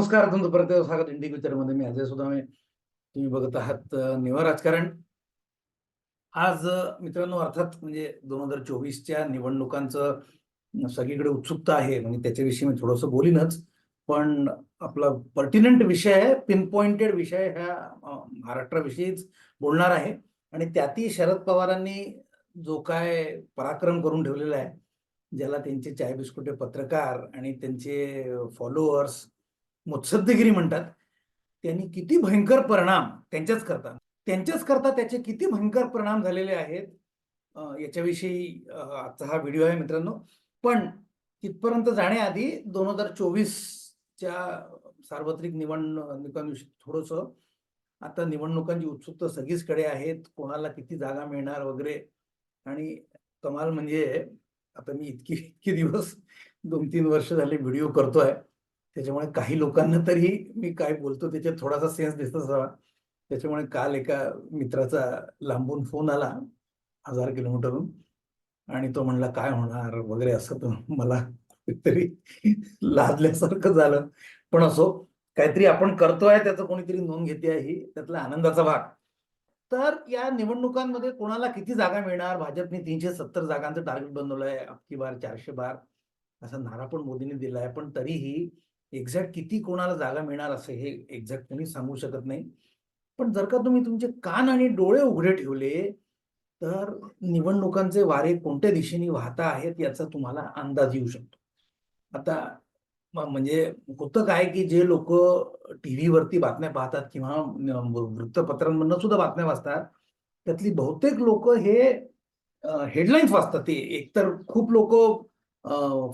नमस्कार तुमचं परत स्वागत. इंडिकमध्ये मी अजय सुद्धा तुम्ही बघत आहात अ, राजकारण. आज मित्रांनो अर्थात म्हणजे दोन हजार चोवीसच्या निवडणुकांचं सगळीकडे उत्सुकता आहे. म्हणजे त्याच्याविषयी मी थोडंसं बोलीनच. पण आपला पर्टिनंट विषय आहे पिन पॉइंटेड विषय ह्या महाराष्ट्राविषयीच बोलणार आहे. आणि त्यातही शरद पवारांनी जो काय पराक्रम करून ठेवलेला आहे ज्याला त्यांचे चाय बिस्कुटे पत्रकार आणि त्यांचे फॉलोअर्स मुत्सद्देगिरी म्हणतात. त्यांनी किती भयंकर परिणाम त्यांच्याच करता त्यांच्याच करता त्याचे किती भयंकर परिणाम झालेले आहेत याच्याविषयी आजचा हा व्हिडिओ आहे मित्रांनो. पण तिथपर्यंत जाण्याआधी दोन हजार चोवीसच्या सार्वत्रिक निवडणुकांविषयी थोडंसं आता निवडणुकांची उत्सुकता सगळीचकडे आहेत. कोणाला किती जागा मिळणार वगैरे. आणि कमाल म्हणजे आता मी इतकी इतके दिवस दोन तीन वर्ष झाले व्हिडिओ करतोय. त्याच्यामुळे काही लोकांना तरी मी काय बोलतो त्याच्यात थोडासा सेन्स दिसत असावा त्याच्यामुळे काल एका मित्राचा लांबून फोन आला हजार किलोमीटरहून आणि तो म्हणला काय होणार? वगैरे असं मला तरी लादल्यासारखं झालं. पण असो काहीतरी आपण करतोय त्याचं कोणीतरी नोंद घेते आहे ही त्यातला आनंदाचा भाग. तर या निवडणुकांमध्ये कोणाला किती जागा मिळणार? भाजपने तीनशे सत्तर जागांचं टार्गेट बनवलंय अबकी बार चारशे बार. असा नारा पण मोदींनी दिलाय पण तरीही एक्झॅक्ट किती कोणाला जागा मिळणार असं हे एक्झॅक्ट कोणी सांगू शकत नाही. पण जर का तुम्ही तुमचे कान आणि डोळे उघडे ठेवले तर निवडणुकांचे वारे कोणत्या दिशेने वाहता आहेत याचा तुम्हाला अंदाज येऊ शकतो. आता म्हणजे होतं काय की जे लोक टीव्हीवरती बातम्या पाहतात किंवा वृत्तपत्रांमधनं सुद्धा बातम्या वाचतात त्यातली बहुतेक लोक हे हेडलाईन्स वाचतात ते. एकतर खूप लोक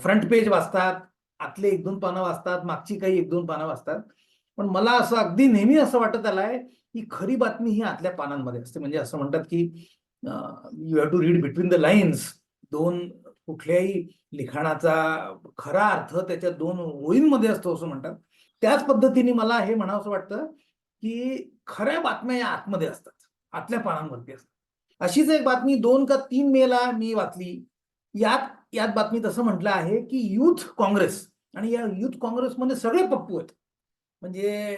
फ्रंट पेज वाचतात आतले एक दोन पानं वाचतात मागची काही एक दोन पानं वाचतात पण मला असं अगदी नेहमी असं वाटत आलंय की खरी बातमी ही आतल्या पानांमध्ये असते. म्हणजे असं म्हणतात की you have to read between the lines दोन कुठल्याही लिखाणाचा खरा अर्थ त्याच्या दोन ओळींमध्ये असतो असं म्हणतात. त्याच पद्धतीने मला हे म्हणावं वाटतं की खऱ्या बातम्या या आतमध्ये असतात. आतल्या पानांवरती असतात. अशीच एक बातमी दोन का तीन मेला मी वाचली. यात यात बातमीत असं म्हटलं आहे की युथ काँग्रेस आणि या युथ काँग्रेसमध्ये सगळे पप्पू आहेत. म्हणजे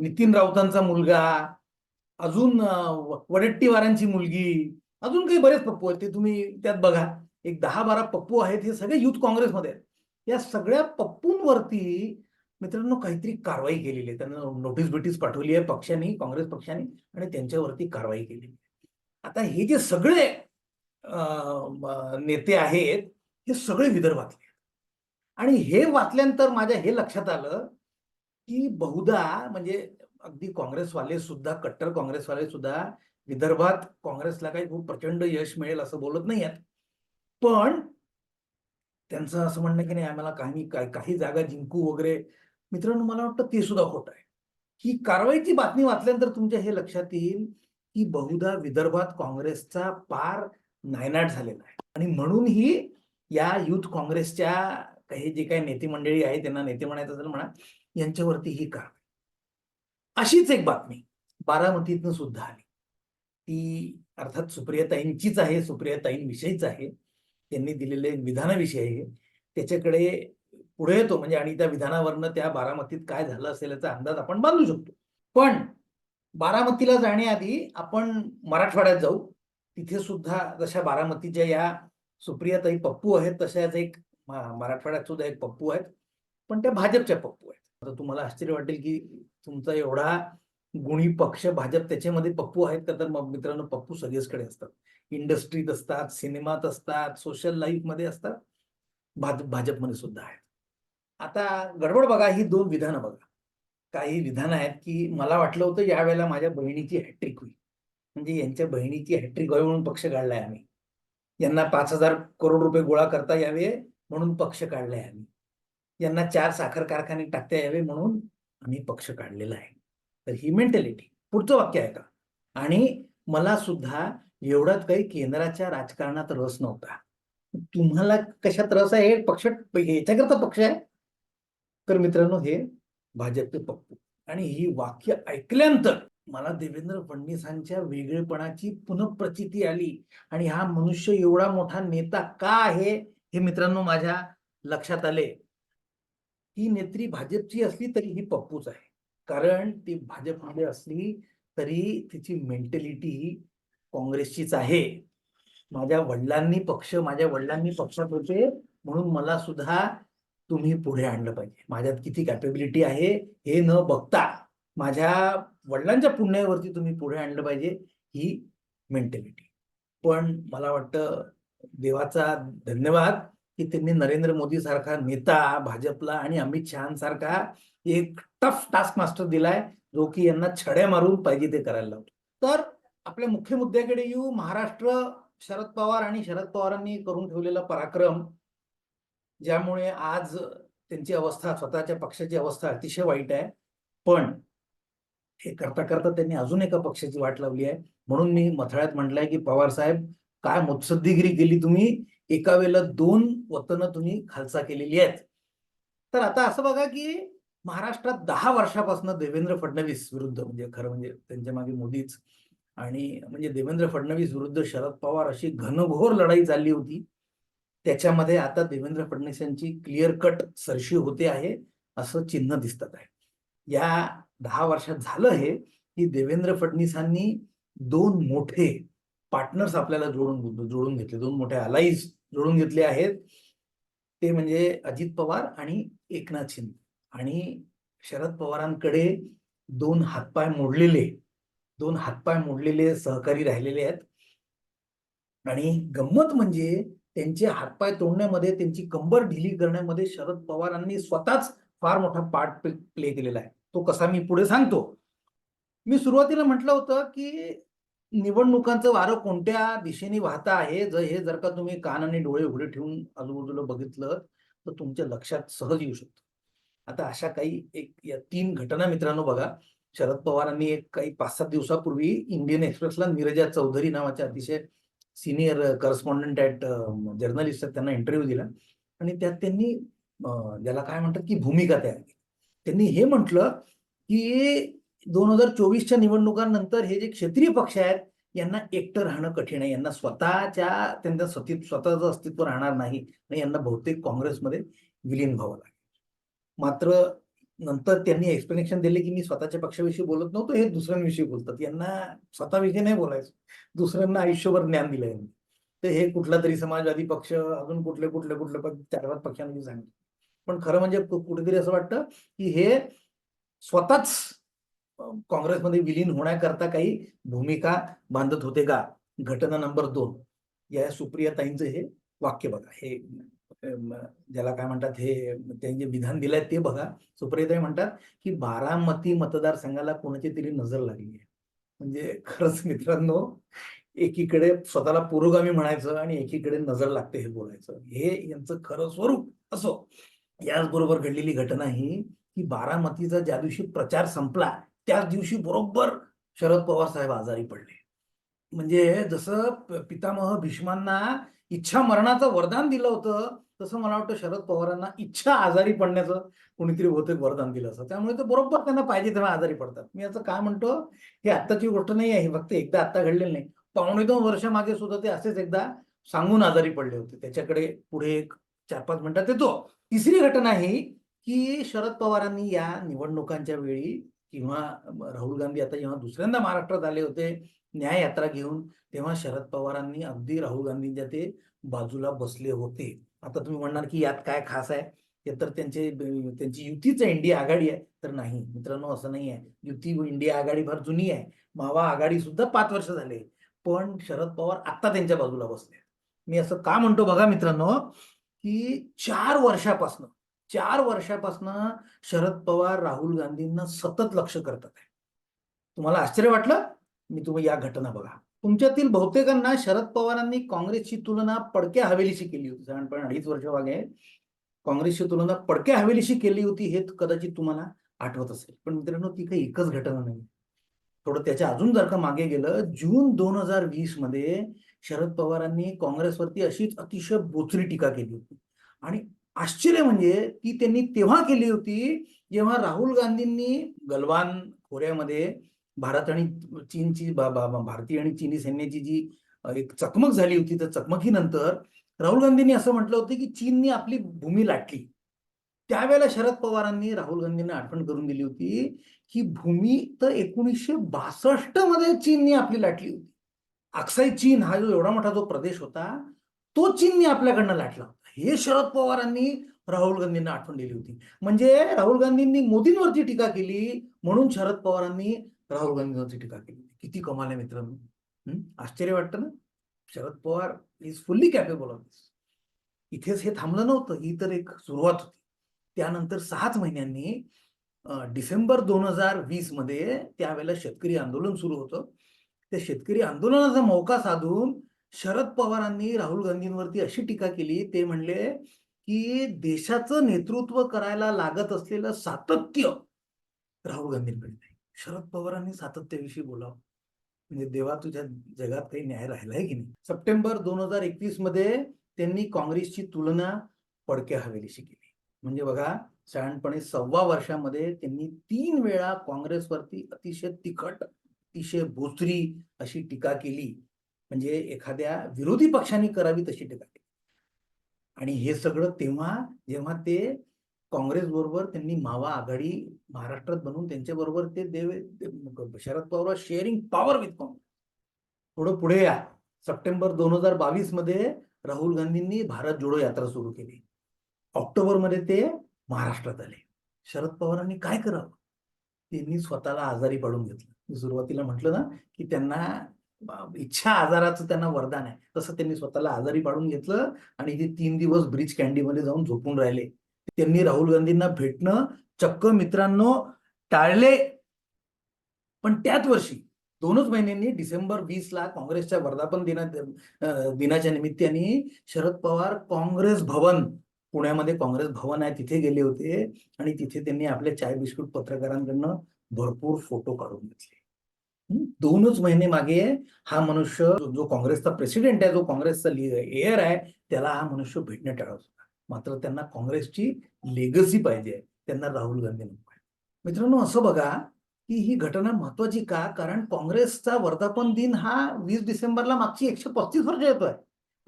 नितीन राऊतांचा मुलगा अजून वडेट्टीवारांची मुलगी अजून काही बरेच पप्पू आहेत ते तुम्ही त्यात बघा. एक दहा बारा पप्पू आहेत हे सगळे युथ काँग्रेसमध्ये आहेत. या सगळ्या पप्पूंवरती मित्रांनो काहीतरी कारवाई केलेली आहे. त्यांना नोटीस बिटीस पाठवली आहे पक्षाने काँग्रेस पक्षाने आणि त्यांच्यावरती कारवाई केलेली आहे. आता हे जे सगळे नेते आहेत हे सगळे विदर्भातले आणि हे वाचल्यानंतर माझ्या हे लक्षात आलं की बहुधा म्हणजे अगदी काँग्रेसवाले सुद्धा कट्टर काँग्रेसवाले सुद्धा विदर्भात काँग्रेसला काही खूप प्रचंड यश मिळेल असं बोलत नाही आहेत पण त्यांचं असं म्हणणं की नाही आम्हाला काही काही काही जागा जिंकू वगैरे मित्रांनो मला वाटतं ते सुद्धा खोट आहे. ही कारवाईची बातमी वाचल्यानंतर तुमच्या हे लक्षात येईल की बहुधा विदर्भात काँग्रेसचा पार नायनाट झालेला आहे. आणि म्हणून ही या युथ काँग्रेसच्या काही जे काही नेते मंडळी आहे त्यांना नेते म्हणायचं असेल म्हणा यांच्यावरती ही कारवाई. अशीच एक बातमी बारामतीतनं सुद्धा आली. ती अर्थात सुप्रियाताईंचीच आहे सुप्रियाताईंविषयीच आहे. त्यांनी दिलेले विधानाविषयी आहे. त्याच्याकडे पुढे येतो म्हणजे आणि त्या विधानावरनं त्या बारामतीत काय झालं असेल याचा अंदाज आपण बांधू शकतो. पण बारामतीला जाण्याआधी आपण मराठवाड्यात जाऊ. तिथे सुद्धा जशा बारामतीच्या या सुप्रियाताई पप्पू आहेत तशाच एक मराठवाड्यात सुद्धा एक पप्पू आहेत. पण त्या भाजपच्या पप्पू आहेत. आता तुम्हाला आश्चर्य वाटेल की तुमचा एवढा गुणी पक्ष भाजप त्याच्यामध्ये पप्पू आहेत का? तर मग मित्रांनो पप्पू सगळेचकडे असतात. इंडस्ट्रीत असतात सिनेमात असतात सोशल लाईफमध्ये असतात. भाज भाजपमध्ये सुद्धा आहेत. आता गडबड बघा ही दोन विधानं बघा. काही विधानं आहेत की मला वाटलं होतं यावेळेला माझ्या बहिणीची हॅट्रिक होईल. म्हणजे यांच्या बहिणीची हॅट्रिक व्हावी म्हणून पक्ष काढलाय आम्ही. यांना पाच हजार करोड रुपये गोळा करता यावे म्हणून पक्ष काढलाय आम्ही. यांना चार साखर कारखाने टाकता यावे म्हणून आम्ही पक्ष काढलेला आहे. तर ही मेंटॅलिटी पुढचं वाक्य आहे का? आणि मला सुद्धा एवढ्यात काही केंद्राच्या राजकारणात रस नव्हता. तुम्हाला कशात रस आहे? हे पक्ष याच्याकरता पक्ष आहे. तर मित्रांनो हे भाजपचे पप्पू. आणि ही वाक्य ऐकल्यानंतर मला देवेंद्र फडणवीसांच्या वेगळेपणाची पुनःप्रचिती आली. आणि हा मनुष्य एवढा मोठा नेता का आहे हे मित्रांनो माझ्या लक्षात आले. ही नेत्री भाजपची असली तरी ही पप्पूच आहे. कारण ती भाजपमध्ये असली तरी तिची मेंटॅलिटी ही काँग्रेसचीच आहे. माझ्या वडिलांनी पक्ष माझ्या वडिलांनी पक्षात होते म्हणून मला सुद्धा तुम्ही पुढे आणलं पाहिजे. माझ्यात किती कॅपेबिलिटी आहे हे न बघता माझ्या वडिलांच्या पुण्यावरती तुम्ही पुढे आणलं पाहिजे ही मेंटॅलिटी पण मला वाटतं देवाचा धन्यवाद की त्यांनी नरेंद्र मोदी सारखा नेता भाजपला आणि अमित शहासारखा एक टफ टास्क मास्टर दिलाय जो की यांना छड्या मारून पाहिजे ते करायला लावतो. तर आपल्या मुख्य मुद्द्याकडे येऊ. महाराष्ट्र शरद पवार आणि शरद पवारांनी करून ठेवलेला पराक्रम ज्यामुळे आज त्यांची अवस्था स्वतःच्या पक्षाची अवस्था अतिशय वाईट आहे. पण हे करता करता त्यांनी अजून एका पक्षाची वाट लावली आहे. म्हणून मी मथळ्यात म्हटलंय की पवार साहेब काय मुत्सद्दीगिरी केली तुम्ही? एका वेळेला दोन वतनं तुम्ही खालसा केलेली आहेत. तर आता असं बघा की महाराष्ट्रात दहा वर्षापासून देवेंद्र फडणवीस विरुद्ध म्हणजे खरं म्हणजे त्यांच्या मागे मोदीच आणि म्हणजे देवेंद्र फडणवीस विरुद्ध शरद पवार अशी घनघोर लढाई चालली होती. त्याच्यामध्ये आता देवेंद्र फडणवीस यांची क्लिअर कट सरशी होते आहे असं चिन्ह दिसतात आहे. या दहा वर्षात झालं हे की देवेंद्र फडणवीसांनी दोन मोठे पार्टनर्स आपल्याला जोडून जोडून घेतले. दोन मोठे अलाईज जोडून घेतले आहेत. ते म्हणजे अजित पवार आणि एकनाथ शिंदे. आणि शरद पवारांकडे दोन हातपाय मोडलेले दोन हातपाय मोडलेले सहकारी राहिलेले आहेत. आणि गंमत म्हणजे त्यांचे हातपाय तोडण्यामध्ये त्यांची कंबर ढिली करण्यामध्ये शरद पवारांनी स्वतःच फार मोठा पार्ट प्ले केलेला आहे. तो कसा मी पुढे सांगतो. मी सुरुवातीला म्हटलं होतं की निवडणुकांचं वारं कोणत्या दिशेने वाहत आहे? जर हे जर का तुम्ही कान आणि डोळे उघडे ठेवून आजूबाजूला बघितलं तर तुमच्या लक्षात सहज येऊ शकतो. आता अशा काही एक या तीन घटना मित्रांनो बघा. शरद पवारांनी एक काही पाच सात दिवसापूर्वी इंडियन एक्सप्रेसला नीरजा चौधरी नावाच्या अतिशय सिनियर करस्पॉन्डंट ऍट जर्नलिस्ट त्यांना इंटरव्ह्यू दिला. आणि त्यात त्यांनी ज्याला काय म्हणतात की भूमिका तयार केली. त्यांनी हे म्हटलं की दोन हजार चोवीसच्या निवडणुकांनंतर हे जे क्षेत्रीय पक्ष आहेत यांना एकटं राहणं कठीण आहे. यांना स्वतःच्या त्यांचं स्वतः स्वतःचं अस्तित्व राहणार नाही. आणि यांना बहुतेक काँग्रेसमध्ये विलीन व्हावं लागेल. मात्र नंतर त्यांनी एक्सप्लेनेशन दिले की मी स्वतःच्या पक्षाविषयी बोलत नव्हतो. हे दुसऱ्यांविषयी बोलतात. यांना स्वतःविषयी नाही बोलायचं. दुसऱ्यांना आयुष्यभर ज्ञान दिलं यांनी. तर हे कुठला तरी समाजवादी पक्ष अजून कुठले कुठले कुठले पक्ष चार पाच पक्षांनी सांगितलं. पण खरं म्हणजे कुठेतरी असं वाटतं की हे स्वतःच काँग्रेसमध्ये विलीन होण्याकरता काही भूमिका बांधत होते का? घटना नंबर दोन. या सुप्रिया ताईंचं हे वाक्य बघा. हे ज्याला काय म्हणतात हे त्यांनी विधान दिलंय ते बघा. सुप्रियाताई म्हणतात की बारामती मतदारसंघाला कोणाची तरी नजर लागली आहे. म्हणजे खरंच मित्रांनो एकीकडे स्वतःला पुरोगामी म्हणायचं आणि एकीकडे नजर लागते हे बोलायचं. हे यांचं खरं स्वरूप असो. याचबरोबर घडलेली घटना ही की बारामतीचा ज्या दिवशी प्रचार संपला त्याच दिवशी बरोबर शरद पवार साहेब आजारी पडले. म्हणजे जसं पितामह भीष्मांना इच्छा मरणाचं वरदान दिलं होतं तसं मला वाटतं शरद पवारांना इच्छा आजारी पडण्याचं कोणीतरी बहुतेक वरदान दिलं असं त्यामुळे ते बरोबर त्यांना पाहिजे तेव्हा आजारी पडतात. मी याचं काय म्हणतो हे आत्ताची गोष्ट नाही आहे फक्त एकदा आत्ता घडलेलं नाही. पावणे दोन वर्ष मागे सुद्धा ते असेच एकदा सांगून आजारी पडले होते. त्याच्याकडे पुढे एक चार पाच मिनिटात येतो. तिसरी घटना ही की शरद पवारांनी या निवडणुकांच्या वेळी किंवा राहुल गांधी आता जेव्हा दुसऱ्यांदा महाराष्ट्रात आले होते न्याय यात्रा घेऊन तेव्हा शरद पवारांनी अगदी राहुल गांधींच्या ते बाजूला बसले होते. आता तुम्ही म्हणणार की यात काय खास आहे? हे तर त्यांचे त्यांची युतीच इंडिया आघाडी आहे. तर नाही मित्रांनो असं नाही आहे. युती इंडिया आघाडी फार जुनी आहे. मावा आघाडी सुद्धा पाच वर्ष झाले. पण शरद पवार आता त्यांच्या बाजूला बसले मी असं का म्हणतो बघा मित्रांनो की चार वर्षापासनं चार वर्षापासनं शरद पवार राहुल गांधींना सतत लक्ष करतात आहे. तुम्हाला आश्चर्य वाटलं? मी तुम्ही या घटना बघा. तुमच्यातील बहुतेकांना शरद पवारांनी काँग्रेसची तुलना पडक्या हवेलीशी केली होती. साधारणपणे अडीच वर्ष मागे काँग्रेसची तुलना पडक्या हवेलीशी केली होती हे कदाचित तुम्हाला आठवत असेल. पण मित्रांनो ती काही एकच घटना नाही थोडं त्याच्या अजून जर का मागे गेलं जून दोन हजार वीसमध्ये शरद पवारांनी काँग्रेसवरती अशीच अतिशय बोचरी टीका केली होती. आणि आश्चर्य म्हणजे ती त्यांनी तेव्हा केली होती जेव्हा राहुल गांधींनी गलवान खोऱ्यामध्ये भारत आणि चीनची भारतीय आणि चीनी सैन्याची जी एक चकमक झाली होती त्या चकमकीनंतर राहुल गांधींनी असं म्हटलं होतं की चीननी आपली भूमी लाटली. त्यावेळेला शरद पवारांनी राहुल गांधींना आठवण करून दिली होती की भूमी तर एकोणीसशे बासष्टमध्ये चीनने आपली लाटली होती. अक्साई चीन हा जो एवढा मोठा जो प्रदेश होता तो चीनने आपल्याकडनं लाटला होता. हे शरद पवारांनी राहुल गांधींना आठवण दिली होती. म्हणजे राहुल गांधींनी मोदींवरती टीका केली म्हणून शरद पवारांनी राहुल गांधींवरती टीका केली किती कमाल आहे मित्रांनो. आश्चर्य वाटतं ना? Sharad Pawar is fully capable of this इथेच हे थांबलं नव्हतं. ही तर एक सुरुवात होती. त्यानंतर सहाच महिन्यांनी डिसेंबर दोन हजार वीसमध्ये त्यावेळेला शेतकरी आंदोलन सुरू होतं. त्या शेतकरी आंदोलनाचा मौका साधून शरद पवारांनी राहुल गांधींवरती अशी टीका केली. ते म्हणले की देशाचं नेतृत्व करायला लागत असलेलं सातत्य राहुल गांधींकडे नाही. शरद पवारांनी सातत्याविषयी बोलावं. म्हणजे देवा तुझ्या जगात काही न्याय राहिलाय की नाही? सप्टेंबर दोन हजार एकवीसमध्ये त्यांनी काँग्रेसची तुलना पडक्या हवेलीशी केली. म्हणजे बघा शहाणपणे सव्वा वर्षामध्ये त्यांनी तीन वेळा काँग्रेसवरती अतिशय तिखट अतिशय बोचरी अशी टीका केली. म्हणजे एखाद्या विरोधी पक्षाने करावी तशी टीका केली. आणि हे सगळं तेव्हा जेव्हा ते काँग्रेस बरोबर त्यांनी मावा आघाडी महाराष्ट्रात बनवून त्यांच्या बरोबर ते देव Sharad Pawar sharing power with Congress. थोडं पुढे या. सप्टेंबर दोन हजार बावीसमध्ये राहुल गांधींनी भारत जोडो यात्रा सुरू केली. ऑक्टोबरमध्ये ते महाराष्ट्रात आले. शरद पवारांनी काय करावं? त्यांनी स्वतःला आजारी पाडून घेतलं. मी सुरुवातीला म्हटलं ना की त्यांना इच्छा आजाराचं त्यांना वरदान आहे. तसं त्यांनी स्वतःला आजारी पाडून घेतलं आणि ते तीन दिवस ब्रिज कॅन्डीमध्ये जाऊन झोपून राहिले. त्यांनी राहुल गांधींना भेटणं चक्क मित्रांनो टाळले. पण त्याच वर्षी दोनच महिन्यांनी डिसेंबर वीसला काँग्रेसच्या वर्धापन दिना दिनाच्या निमित्ताने शरद पवार काँग्रेस भवन पुण्यामध्ये काँग्रेस भवन आहे तिथे गेले होते आणि तिथे त्यांनी आपले चाय बिस्कुट पत्रकारांकडनं भरपूर फोटो काढून घेतले. दोनच महिने मागे हा मनुष्य जो- जो काँग्रेसचा प्रेसिडेंट आहे जो काँग्रेसचा एअर आहे त्याला हा मनुष्य भेटणं टाळत होता. मात्र त्यांना काँग्रेसची लेगसी पाहिजे त्यांना राहुल गांधी नको आहे. मित्रांनो असं बघा की ही घटना महत्वाची का? कारण काँग्रेसचा वर्धापन दिन हा वीस डिसेंबरला मागची एकशे पस्तीस वर्ष येतोय.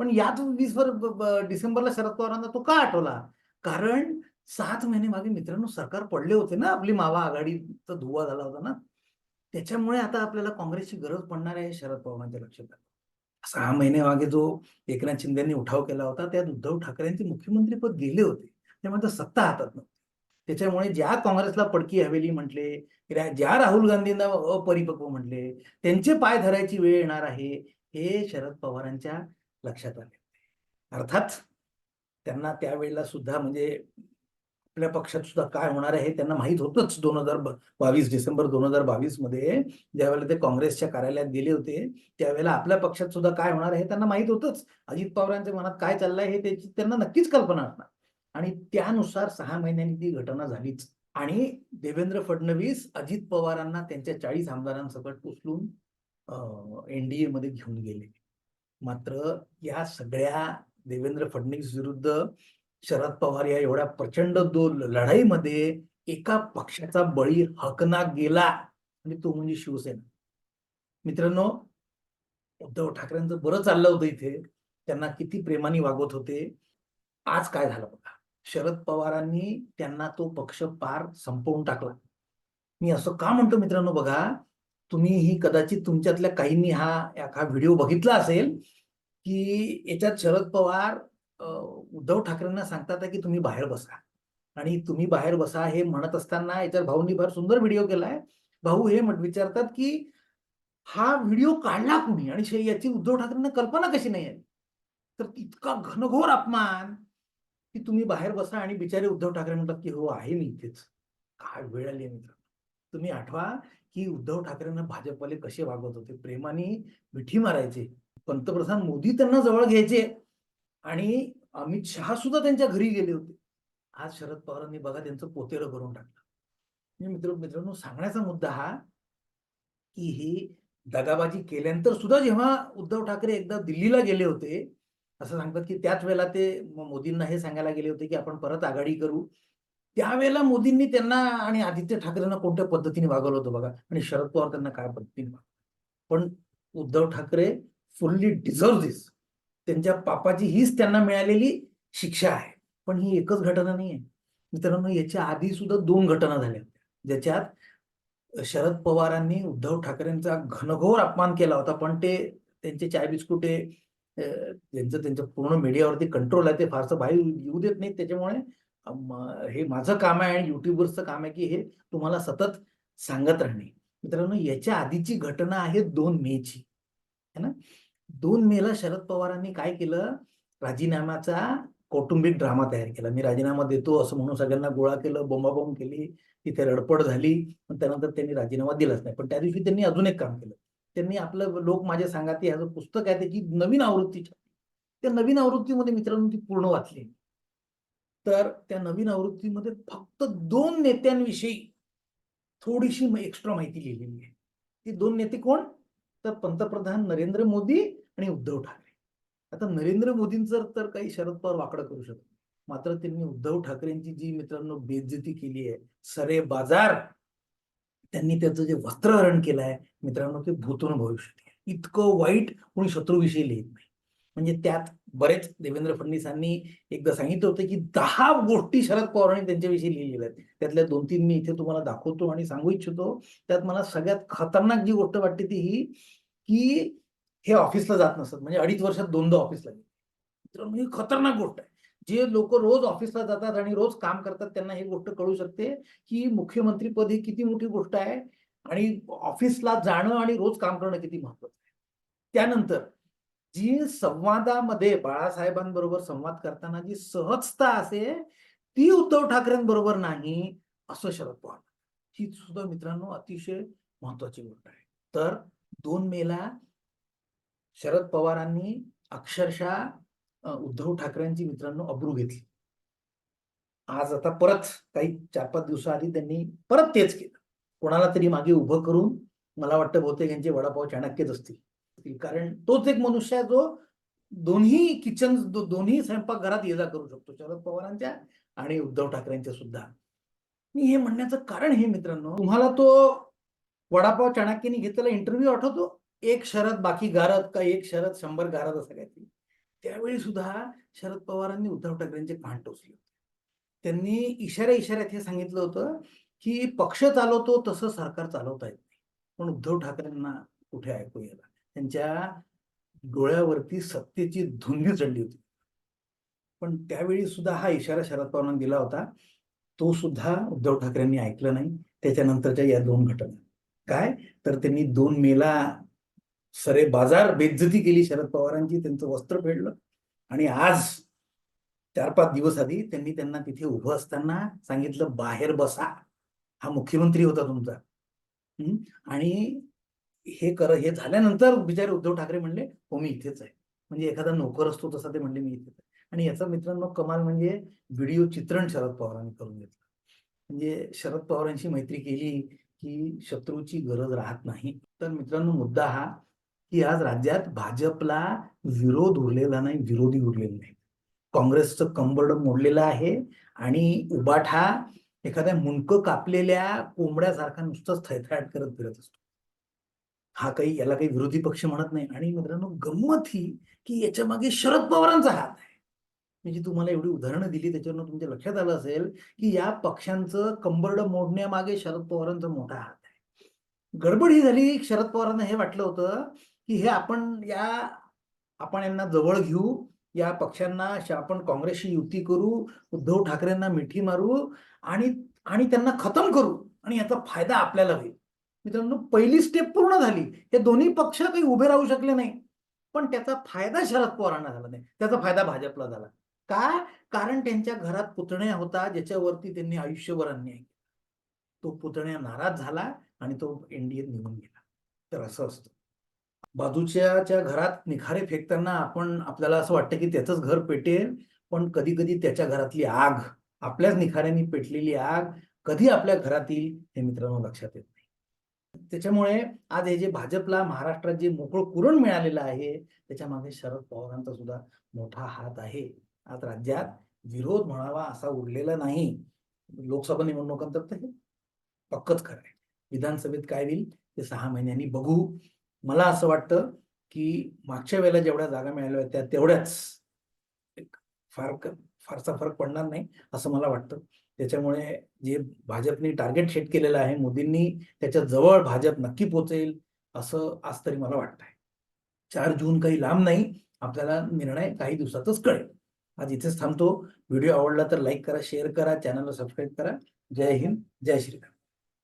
पण याच वीस वर डिसेंबरला शरद पवारांना तो का आठवला? कारण सात महिने मागे मित्रांनो सरकार पडले होते ना आपली मावा आघाडीचा धुवा झाला होता ना. त्याच्यामुळे आता आपल्याला काँग्रेसची गरज पडणार आहे शरद पवारांच्या लक्षात. आलं सहा महिने मागे जो एकनाथ शिंदेनी उठाव केला होता त्यात उद्धव ठाकरेंचे मुख्यमंत्रीपद गेले होते. त्यामुळे तर सत्ता हातात नव्हती. त्याच्यामुळे ज्या काँग्रेसला पडकी हवेली म्हटले ज्या राहुल गांधींना अपरिपक्व म्हटले त्यांचे पाय धरायची वेळ येणार आहे हे शरद पवारांच्या लक्षात आले अर्थात त्यांना त्यावेळेला सुद्धा म्हणजे आपल्या पक्षात सुद्धा काय होणार आहे हे त्यांना माहीत होतंच. दोन हजार बावीस डिसेंबर दोन हजार बावीसमध्ये ज्यावेळेला ते काँग्रेसच्या कार्यालयात गेले होते त्यावेळेला आपल्या पक्षात सुद्धा काय होणार आहे हे त्यांना माहीत होतंच. अजित पवारांच्या मनात काय चाललंय हे त्याची त्यांना नक्कीच कल्पना असणार. आणि त्यानुसार सहा महिन्यांनी ती घटना झालीच. आणि देवेंद्र फडणवीस अजित पवारांना त्यांच्या चाळीस आमदारांसकट उचलून एनडीए मध्ये घेऊन गेले. मात्र या सगळ्या देवेंद्र फडणवीस विरुद्ध शरद पवार या एवढ्या प्रचंड दो लढाईमध्ये एका पक्षाचा बळी हकना गेला. आणि तो म्हणजे शिवसेना. मित्रांनो उद्धव ठाकरेंचं बरं चाललं होतं इथे. त्यांना किती प्रेमाने वागवत होते. आज काय झालं बघा. शरद पवारांनी त्यांना तो पक्ष पार संपवून टाकला. मी असं का म्हणतो मित्रांनो बघा? तुम्ही ही कदाचित तुमच्यातल्या काहींनी हा हा व्हिडिओ बघितला असेल की याच्यात शरद पवार उद्धव ठाकरेंना सांगतात की तुम्ही बाहेर बसा. आणि तुम्ही बाहेर बसा हे म्हणत असताना याच्यात भाऊंनी फार सुंदर व्हिडिओ केलाय. भाऊ हे विचारतात की हा व्हिडिओ काढला कुणी? आणि याची उद्धव ठाकरेंना कल्पना कशी नाही आहे? तर इतका घनघोर अपमान की तुम्ही बाहेर बसा आणि बिचारे उद्धव ठाकरे म्हणतात की हो आहे मी इथेच. काय वेळ आली मित्र तुम्ही आठवा की उद्धव ठाकरेंना भाजपवाले कसे वागवत होते? प्रेमाने मिठी मारायचे. पंतप्रधान मोदी त्यांना जवळ घ्यायचे. आणि अमित शहा सुद्धा त्यांच्या घरी गेले होते. आज शरद पवारांनी बघा त्यांचं पोतेरं करून टाकलं. म्हणजे मित्र मित्रांनो सांगण्याचा मुद्दा हा की ही दगाबाजी केल्यानंतर सुद्धा जेव्हा उद्धव ठाकरे एकदा दिल्लीला गेले होते असं सांगतात की त्याच वेळेला ते मोदींना हे सांगायला गेले होते की आपण परत आघाडी करू. त्यावेळेला मोदींनी त्यांना आणि आदित्य ठाकरेंना कोणत्या पद्धतीने वागवलं होतं बघा? आणि शरद पवार त्यांना काय पद्धतीने पण Uddhav Thackeray fully deserve this त्यांच्या पापाची हीच त्यांना मिळालेली शिक्षा आहे. पण ही एकच घटना नाही आहे मित्रांनो याच्या आधी सुद्धा दोन घटना झाल्या ज्याच्यात शरद पवारांनी उद्धव ठाकरेंचा घनघोर अपमान केला होता पण ते त्यांचे चाय बिस्कुट त्यांचं त्यांचं पूर्ण मीडियावरती कंट्रोल आहे ते फारसं बाहेर येऊ देत नाहीत. त्याच्यामुळे हे माझं काम आहे आणि युट्यूबवरचं काम आहे की हे तुम्हाला सतत सांगत राहणे. मित्रांनो याच्या आधीची घटना आहे दोन मेची. है ना? दोन मेला शरद पवारांनी काय केलं? राजीनाम्याचा कौटुंबिक ड्रामा तयार केला. मी राजीनामा देतो असं म्हणून सगळ्यांना गोळा केलं बोंबाबोंब केली तिथे रडपड झाली त्यानंतर त्यांनी राजीनामा दिलाच नाही. पण त्या दिवशी त्यांनी अजून एक काम केलं. त्यांनी आपलं लोक माझ्या सांगाती ह्याचं पुस्तक आहे त्याची नवीन आवृत्ती छापली त्या नवीन आवृत्तीमध्ये मित्रांनो ती पूर्ण वाचली. तर त्या नवीन आवृत्तीमध्ये फक्त दोन नेत्यांविषयी थोडीशी एक्स्ट्रा माहिती लिहिलेली आहे. ती दोन नेते कोण? तर पंतप्रधान नरेंद्र मोदी आणि उद्धव ठाकरे. आता नरेंद्र मोदींचं तर काही शरद पवार वाकडं करू शकत मात्र त्यांनी उद्धव ठाकरेंची जी मित्रांनो बेज्जती केली आहे सरे बाजार त्यांनी त्याचं जे वस्त्रहरण केलं आहे मित्रांनो ते भूतून भविष्य इतकं वाईट कोणी शत्रूविषयी लिहित नाही. म्हणजे त्यात बरेच देवेंद्र फडणवीसांनी एकदा सांगितलं होतं की दहा गोष्टी शरद पवारांनी त्यांच्याविषयी लिहिलेल्या आहेत. त्यातल्या दोन तीन मी इथे तुम्हाला दाखवतो आणि सांगू इच्छितो. त्यात मला सगळ्यात खतरनाक जी गोष्ट वाटते ती ही की हे ऑफिसला जात नसत. म्हणजे अडीच वर्षात दोनदा ऑफिसला गेले. मित्रांनो ही खतरनाक गोष्ट आहे. जे लोक रोज ऑफिसला जातात आणि रोज काम करतात त्यांना ही गोष्ट कळू शकते की मुख्यमंत्री पद ही किती मोठी गोष्ट आहे आणि ऑफिसला जाणं आणि रोज काम करणं किती महत्वाचं आहे. त्यानंतर जी संवादामध्ये बाळासाहेबांबरोबर संवाद करताना जी सहजता असे ती उद्धव ठाकरेंबरोबर नाही असं शरद पवार ही सुद्धा मित्रांनो अतिशय महत्वाची गोष्ट आहे. तर दोन मेला शरद पवारांनी अक्षरशः उद्धव ठाकरेंची मित्रांनो अब्रू घेतली. आज आता परत काही चार पाच दिवसाआधी त्यांनी परत तेच केलं. कोणाला तरी मागे उभं करून मला वाटतं बहुतेक यांचे वडापाव चाणक्यच असतील. कारण तोच एक मनुष्य आहे जो दोन्ही किचन दोन्ही स्वयंपाकघरात ये जा करू शकतो. शरद पवारांच्या आणि उद्धव ठाकरेंच्या सुद्धा. मी हे म्हणण्याचं कारण हे मित्रांनो तुम्हाला तो वडापाव चाणक्यनी घेतलेला इंटरव्ह्यू आठवतो? एक शरद बाकी गारद का एक शरद शंभर गारद असं काहीतरी. त्यावेळी सुद्धा शरद पवारांनी उद्धव ठाकरेंचे कान टोचले होते. त्यांनी इशाऱ्या इशाऱ्यात हे सांगितलं होतं की पक्ष चालवतो तसं सरकार चालवता येत नाही. पण उद्धव ठाकरेंना कुठे ऐकू यायला? त्यांच्या डोळ्यावरती सत्तेची धुंदी चढली होती. पण त्यावेळी सुद्धा हा इशारा शरद पवारांनी दिला होता. तो सुद्धा उद्धव ठाकरेंनी ऐकलं नाही. त्याच्यानंतरच्या या दोन घटना. काय? तर त्यांनी दोन मेला सरे बाजार बेज्जती केली शरद पवारांची. त्यांचं वस्त्र फेडलं. आणि आज चार पाच दिवस आधी त्यांनी त्यांना तिथे उभं असताना सांगितलं बाहेर बसा. हा मुख्यमंत्री होता तुमचा. हम्म? आणि हे कर हे झाल्यानंतर बिचारे उद्धव ठाकरे म्हणले हो मी इथेच आहे. म्हणजे एखादा नोकर असतो तसा ते म्हणले मी इथेच आहे. आणि याचा मित्रांनो कमाल म्हणजे व्हिडिओ चित्रण शरद पवारांनी करून घेतलं. म्हणजे शरद पवारांशी मैत्री केली की शत्रूची गरज राहत नाही. तर मित्रांनो मुद्दा हा की आज राज्यात भाजपला विरोध उरलेला नाही विरोधी उरलेला नाही. काँग्रेसचं कंबर्ड मोडलेलं आहे आणि उबाठा एखाद्या मुंडकं कापलेल्या कोंबड्यासारखा नुसतंच थैथाट करत फिरत असतो. हा काही याला काही विरोधी पक्ष म्हणत नाही. आणि मित्रांनो गंमत ही की याच्या मागे शरद पवारांचा हात आहे. मी जी तुम्हाला एवढी उदाहरणं दिली त्याच्यावर तुमच्या लक्षात आलं असेल की या पक्षांचं कंबरड मोडण्यामागे शरद पवारांचा मोठा हात आहे. गडबड ही झाली शरद पवारांना हे वाटलं होतं की हे आपण या आपण यांना जवळ घेऊ या पक्षांना आपण काँग्रेसशी युती करू उद्धव ठाकरेंना मिठी मारू आणि आणि त्यांना खतम करू आणि याचा फायदा आपल्याला होईल. मित्रांनो पहिली स्टेप पूर्ण झाली. हे दोन्ही पक्ष काही उभे राहू शकले नाही. पण त्याचा फायदा शरद पवारांना झाला नाही. त्याचा फायदा भाजपला झाला. का? कारण त्यांच्या घरात पुतण्या होता ज्याच्यावरती त्यांनी आयुष्यभर अन्याय केला. तो पुतण्या नाराज झाला आणि तो एनडीएत निघून गेला. तर असं असतं. बाजूच्याच्या घरात निखारे फेकताना आपण आपल्याला असं वाटतं की त्याचंच घर पेटेल पण कधी कधी त्याच्या घरातली आग आपल्याच निखाऱ्यांनी पेटलेली आग कधी आपल्या घरात येईल हे मित्रांनो लक्षात येतं. त्याच्यामुळे आज हे जे भाजपला महाराष्ट्रात जे मोकळ कुरण मिळालेलं आहे त्याच्यामागे शरद पवारांचा सुद्धा मोठा हात आहे. आज राज्यात विरोध म्हणावा असा उरलेला नाही. लोकसभा निवडणुकांतर तर हे पक्कच खरं आहे. विधानसभेत काय होईल ते सहा महिन्यांनी बघू. मला असं वाटतं की मागच्या वेळेला जेवढ्या जागा मिळाल्या होत्या तेवढ्याच एक फार फारसा फरक पडणार नाही असं मला वाटतं. त्याच्यामुळे जे भाजपने टार्गेट सेट केलेलं आहे मोदींनी त्याच्याजवळ भाजप नक्की पोचेल असं आज तरी मला वाटत आहे चार जून काही लांब नाही आपल्याला निर्णय काही दिवसातच कळेल. आज इथेच थांबतो. व्हिडिओ आवडला तर लाईक करा शेअर करा चॅनलला सबस्क्राईब करा. जय हिंद जय श्रीराम